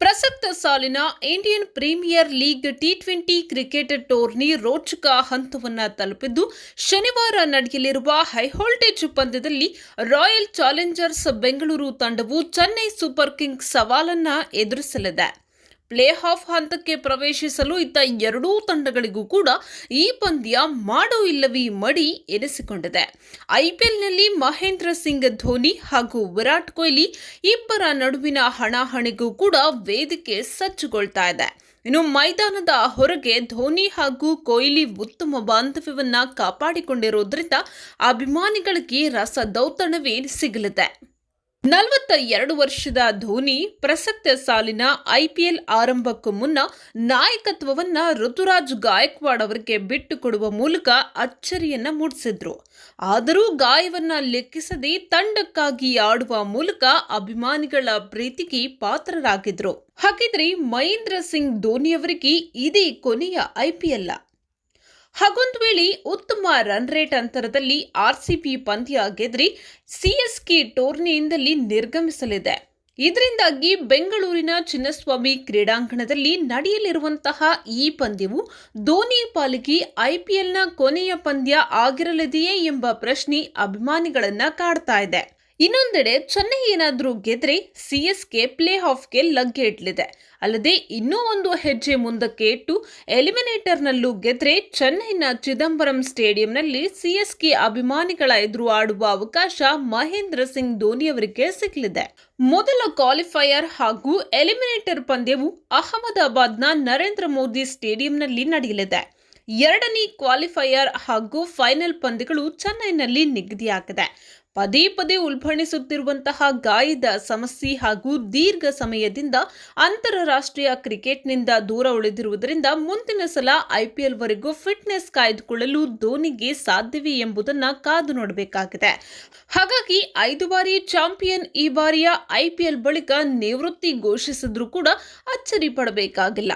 ಪ್ರಸಕ್ತ ಸಾಲಿನ Indian Premier League T twenty cricket tourney ರೋಚಕ ಹಂತವನ್ನು ತಲುಪಿದ್ದು, ಶನಿವಾರ ನಡೆಯಲಿರುವ ಹೈವೋಲ್ಟೇಜ್ ಪಂದ್ಯದಲ್ಲಿ ರಾಯಲ್ ಚಾಲೆಂಜರ್ಸ್ ಬೆಂಗಳೂರು ತಂಡವು ಚೆನ್ನೈ ಸೂಪರ್ ಕಿಂಗ್ಸ್ ಸವಾಲನ್ನ ಎದುರಿಸಲಿದೆ. ಪ್ಲೇ ಆಫ್ ಹಂತಕ್ಕೆ ಪ್ರವೇಶಿಸಲು ಇದ್ದ ಎರಡೂ ತಂಡಗಳಿಗೂ ಕೂಡ ಈ ಪಂದ್ಯ ಮಾಡು ಇಲ್ಲವೇ ಮಡಿ ಎನಿಸಿಕೊಂಡಿದೆ. ಐಪಿಎಲ್ನಲ್ಲಿ ಮಹೇಂದ್ರ ಸಿಂಗ್, ಧೋನಿ ಹಾಗೂ ವಿರಾಟ್ ಕೊಹ್ಲಿ ಇಬ್ಬರ ನಡುವಿನ ಹಣಾಹಣಿಗೂ ಕೂಡ ವೇದಿಕೆ ಸಜ್ಜುಗೊಳ್ತಾ ಇದೆ. ಇನ್ನು ಮೈದಾನದ ಹೊರಗೆ ಧೋನಿ ಹಾಗೂ ಕೊಹ್ಲಿ ಉತ್ತಮ ಬಾಂಧವ್ಯವನ್ನು ಕಾಪಾಡಿಕೊಂಡಿರೋದ್ರಿಂದ ಅಭಿಮಾನಿಗಳಿಗೆ ರಸದೌತಣವೇ ಸಿಗಲಿದೆ. ನಲವತ್ತ ಎರಡು ವರ್ಷದ ಧೋನಿ ಪ್ರಸಕ್ತ ಸಾಲಿನ ಐಪಿಎಲ್ ಆರಂಭಕ್ಕೂ ಮುನ್ನ ನಾಯಕತ್ವವನ್ನ ಋತುರಾಜ್ ಗಾಯಕ್ವಾಡ್ ಅವರಿಗೆ ಬಿಟ್ಟುಕೊಡುವ ಮೂಲಕ ಅಚ್ಚರಿಯನ್ನ ಮೂಡಿಸಿದ್ರು. ಆದರೂ ಗಾಯವನ್ನ ಲೆಕ್ಕಿಸದೆ ತಂಡಕ್ಕಾಗಿ ಆಡುವ ಮೂಲಕ ಅಭಿಮಾನಿಗಳ ಪ್ರೀತಿಗೆ ಪಾತ್ರರಾಗಿದ್ರು. ಹಾಗಿದ್ರೆ ಮಹೇಂದ್ರ ಸಿಂಗ್ ಧೋನಿ ಅವರಿಗೆ ಇದೇ ಕೊನೆಯ ಐಪಿಎಲ್ ಹಾಗೊಂದು ವೇಳೆ ಉತ್ತಮ ರನ್ ರೇಟ್ ಅಂತರದಲ್ಲಿ ಆರ್ಸಿಬಿ ಪಂದ್ಯ ಗೆದ್ರಿ ಸಿಎಸ್ಕೆ ಟೂರ್ನಿಯಿಂದಲೇ ನಿರ್ಗಮಿಸಲಿದೆ. ಇದರಿಂದಾಗಿ ಬೆಂಗಳೂರಿನ ಚಿನ್ನಸ್ವಾಮಿ ಕ್ರೀಡಾಂಗಣದಲ್ಲಿ ನಡೆಯಲಿರುವಂತಹ ಈ ಪಂದ್ಯವು ಧೋನಿ ಪಾಲಿಗೆ ಐಪಿಎಲ್ನ ಕೊನೆಯ ಪಂದ್ಯ ಆಗಿರಲಿದೆಯೇ ಎಂಬ ಪ್ರಶ್ನೆ ಅಭಿಮಾನಿಗಳನ್ನ ಕಾಡ್ತಾ ಇದೆ. ಇನ್ನೊಂದೆಡೆ ಚೆನ್ನೈ ಏನಾದರೂ ಗೆದ್ರೆ ಕೆ ಪ್ಲೇ ಆಫ್ಗೆ ಲಗ್ಗೆ ಇಡಲಿದೆ. ಅಲ್ಲದೆ ಇನ್ನೂ ಒಂದು ಹೆಜ್ಜೆ ಮುಂದಕ್ಕೆ ಇಟ್ಟು ಎಲಿಮಿನೇಟರ್ನಲ್ಲೂ ಗೆದ್ರೆ ಚೆನ್ನೈನ ಚಿದಂಬರಂ ಸ್ಟೇಡಿಯಂನಲ್ಲಿ ಸಿ ಎಸ್ ಕೆ ಅಭಿಮಾನಿಗಳ ಎದುರು ಆಡುವ ಅವಕಾಶ ಮಹೇಂದ್ರ ಸಿಂಗ್ ಧೋನಿ ಅವರಿಗೆ ಸಿಗಲಿದೆ ಮೊದಲ ಕ್ವಾಲಿಫೈಯರ್ ಹಾಗೂ ಎಲಿಮಿನೇಟರ್ ಪಂದ್ಯವು ಅಹಮದಾಬಾದ್ನ ನರೇಂದ್ರ ಮೋದಿ ಸ್ಟೇಡಿಯಂನಲ್ಲಿ ನಡೆಯಲಿದೆ. ಎರಡನೇ ಕ್ವಾಲಿಫೈಯರ್ ಹಾಗೂ ಫೈನಲ್ ಪಂದ್ಯಗಳು ಚೆನ್ನೈನಲ್ಲಿ ನಿಗದಿಯಾಗಿದೆ. ಪದೇ ಪದೇ ಉಲ್ಬಣಿಸುತ್ತಿರುವಂತಹ ಗಾಯದ ಸಮಸ್ಯೆ ಹಾಗೂ ದೀರ್ಘ ಸಮಯದಿಂದ ಅಂತಾರಾಷ್ಟ್ರೀಯ ಕ್ರಿಕೆಟ್ನಿಂದ ದೂರ ಉಳಿದಿರುವುದರಿಂದ ಮುಂದಿನ ಸಲ ಐಪಿಎಲ್ ವರೆಗೂ ಫಿಟ್ನೆಸ್ ಕಾಯ್ದುಕೊಳ್ಳಲು ಧೋನಿಗೆ ಸಾಧ್ಯವೇ ಎಂಬುದನ್ನು ಕಾದು ನೋಡಬೇಕಾಗಿದೆ. ಹಾಗಾಗಿ ಐದು ಬಾರಿ ಚಾಂಪಿಯನ್ ಈ ಬಾರಿಯ ಐಪಿಎಲ್ ಬಳಿಕ ನಿವೃತ್ತಿ ಘೋಷಿಸಿದ್ರೂ ಕೂಡ ಅಚ್ಚರಿ ಪಡಬೇಕಾಗಿಲ್ಲ.